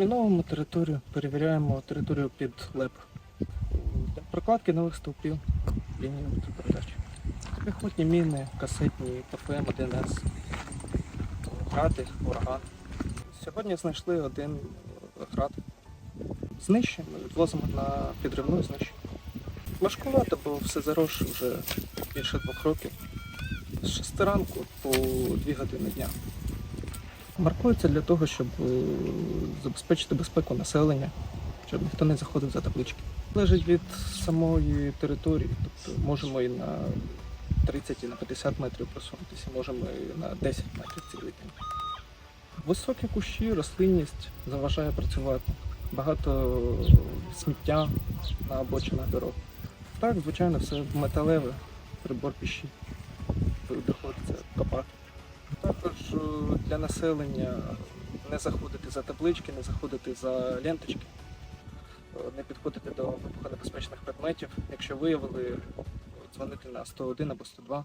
Міновуємо територію, перевіряємо територію під ЛЕП. Прокладки нових стовпів лінії електропередач. Піхотні міни, касетні, ПФМ, 1С, гради, ураган. Сьогодні знайшли один град. Знищимо, відвозимо на підривну і. Важкувато, бо все заросше вже більше двох років. З 6 ранку по 2 години дня. Маркується для того, щоб е, забезпечити безпеку населення, щоб ніхто не заходив за таблички. Залежить від самої території, тобто можемо і на 30, і на 50 метрів просунутися, можемо і на 10 метрів день. Високі кущі, рослинність заважає працювати. Багато сміття на обочинах дорог. Так, звичайно, все металеве, прибор піші. Приходиться копати. Також е, для населення не заходити за таблички, не заходити за ленточки, е, не підходити до вибухонебезпечних предметів. Якщо виявили, дзвонити на 101 або 102.